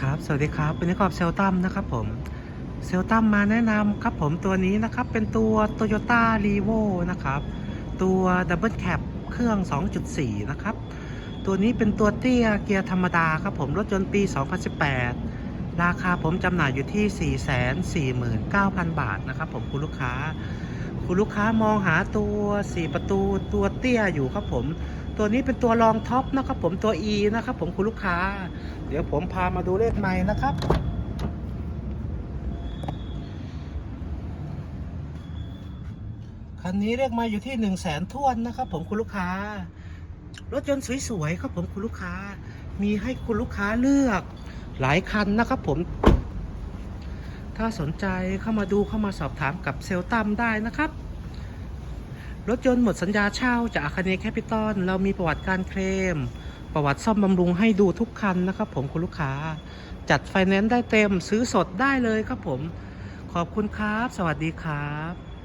ครับ สวัสดีครับวันนี้กอบเซลตัมนะครับผมเซลตัมมาแนะนำครับผมตัวนี้นะครับเป็นตัว Toyota r e v o นะครับ ตัว Double Cab เครื่อง 2.4 นะครับ ตัวนี้เป็นตัวเตี้ยเกียร์ธรรมดาครับผม รถยนต์ปี 2018 ราคาผมจำหน่ายอยู่ที่ 449,000 บาทนะครับผมคุณลูกค้า คุณลูกค้ามองหาตัว 4 ประตูตัวเตี้ยอยู่ครับผม ตัวนี้เป็นตัวรองท็อปนะครับผมตัว E นะครับผมคุณลูกค้า เดี๋ยวผมพามาดูเลขไม้นะครับคันนี้เลขไม้อยู่ที่1นึ่งแสนทวนนะครับผมคุณลูกค้ารถยนต์สวยๆครับผมคุณลูกค้า มีให้คุณลูกค้าเลือกหลายคันนะครับผม ถ้าสนใจเข้ามาดูเข้ามาสอบถามกับเซลตัมได้นะครับ รถยนต์หมดสัญญาเช่าจากอาคเนแคปิตอลเรามีประวัติการเคลม ประวัติซ่อมบำรุงให้ดูทุกคันนะครับผมคุณลูกค้า จัดไฟแนนซ์ได้เต็มซื้อสดได้เลยครับผม ขอบคุณครับ สวัสดีครับ